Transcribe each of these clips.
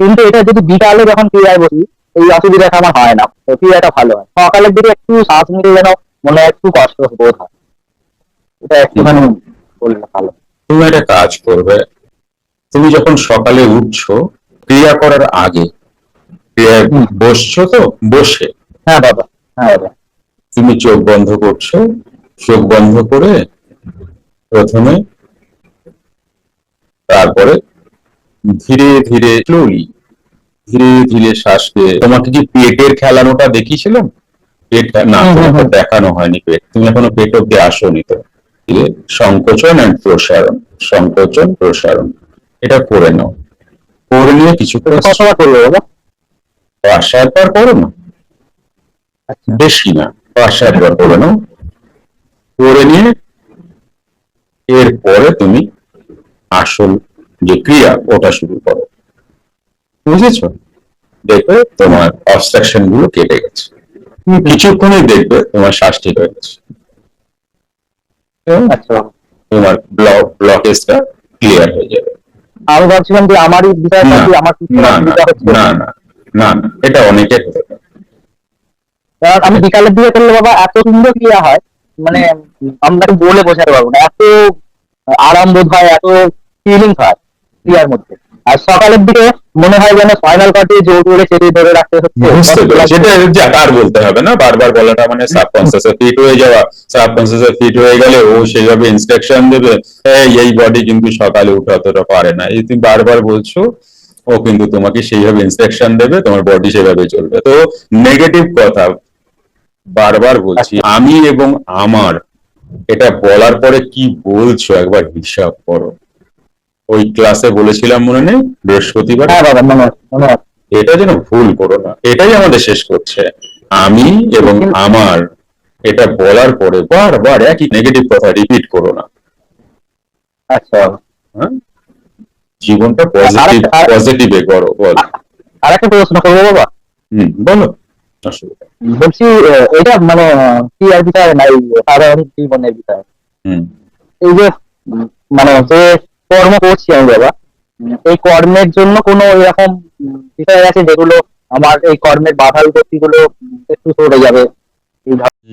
কিন্তু এটা যদি বিকালে যখন ক্রিয়ায় বসি এই অসুবিধাটা আমার হয় না। তো ক্রিয়াটা ভালো হয়। সকালের দিকে একটু শ্বাস নিতে যেন মনে হয় একটু কষ্ট বোধ হয়। এটা একটুখানি বললে ভালো। তুমি একটা কাজ করবে। তুমি যখন সকালে উঠছো ক্রিয়া করার আগে ক্রিয়ায়। বসছো তো? বসে? হ্যাঁ বাবা। হ্যাঁ বাবা। তুমি চোখ বন্ধ করছ। চোখ বন্ধ করে প্রথমে তারপরে ধীরে ধীরে স্লোলি ধীরে ধীরে শ্বাসকে তোমাকে কি পেটের খেলানোটা দেখিয়েছিলাম? পেট না। দেখানো হয়নি পেট। তুমি এখনও পেট অব্দি আসোনি তো। সংকোচন অ্যান্ড প্রসারণ সংকোচন প্রসারণ। এটা করে নাও। করে নিয়ে কিছুক্ষণ কতবার করব বাবা। পাঁচ সাতবার করো না। আচ্ছা। বেশি না পাঁচ সাতবার করে নাও করে নিয়ে এরপরে তুমি আসল যে ক্রিয়া ওটা শুরু করো। বুঝেছ? দেখবে তোমার অবস্ট্রাকশনগুলো কেটে গেছে। তুমি কিছুক্ষণই দেখবে তোমার শ্বাস ঠিক হয়ে গেছে। আচ্ছা। তোমার ব্লক ব্লকেজটা ক্লিয়ার হয়ে যাবে। আমি ভাবছিলাম যে আমারই বিষয়টা আমার না না না না না না এটা অনেকের হতে পারে। কারণ আমি বিকালের দিকে করলে বাবা এত সুন্দর ক্রিয়া হয় মানে আমরা বলে বোঝাতে পারব না এত আরাম বোধ হয় এত ফিলিং হয়। ক্রিয়ার মধ্যে। আর সকালের দিকে মনে হয় যেন স্পাইনাল কর্ডে জোর করে চেপে ধরে রাখতে হচ্ছে। সেটা যাক আর বলতে হবে না? বারবার বলাটা মানে সাবকনসিয়াসে ফিট হয়ে যাওয়া। সাবকনসিয়াসে ফিট হয়ে গেলে ও সেইভাবে ইনস্ট্রাকশন দেবে। এই এই বডি কিন্তু সকালে উঠে অতটা পারে না। এই তুমি বারবার বলছো ও কিন্তু তোমাকে সেইভাবে ইনস্ট্রাকশন দেবে তোমার বডি সেভাবে চলবে। তো নেগেটিভ কথা বারবার বলছি আমি এবং আমার এটা বলার পরে কি বলছো? একবার হিসাব করো। ওই ক্লাসে বলেছিলাম মনে নেই? বৃহস্পতিবার? হ্যাঁ বাবা মনে মনে এটা যেন ভুল করো না। এটাই আমাদের শেষ করছে। আমি এবং আমার এটা বলার পরে বারবার একই নেগেটিভ কথা রিপিট করো না। আচ্ছা হ্যাঁ? জীবনটা পজিটিভ পজিটিভে করো বল। আর একটা প্রশ্ন করব বাবা? হুম বলো। বলছি এটা মানে আহ, ক্রিয়ার বিষয় নাই সাধারণ জীবনের হুম। এই যে মানে যে কর্ম করছি আমি বাবা। এই কর্মের জন্য কোনো এরকম বিষয় আছে যেগুলো আমার এই কর্মের বাধা বিপত্তি গুলো একটু সরে যাবে।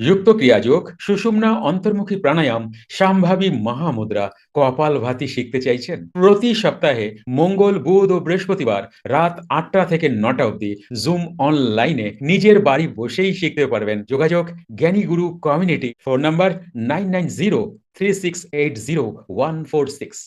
যুক্ত ক্রিয়াযোগ সুষুম্না অন্তর্মুখী প্রাণায়াম সাম্ভাবী মহামুদ্রা কপাল ভাতি শিখতে চাইছেন? প্রতি সপ্তাহে মঙ্গল বুধ ও বৃহস্পতিবার রাত আটটা থেকে নটা অবধি জুম অনলাইনে নিজের বাড়ি বসেই শিখতে পারবেন। যোগাযোগ Gyani Guru community phone number nine nine zero three six eight zero one four six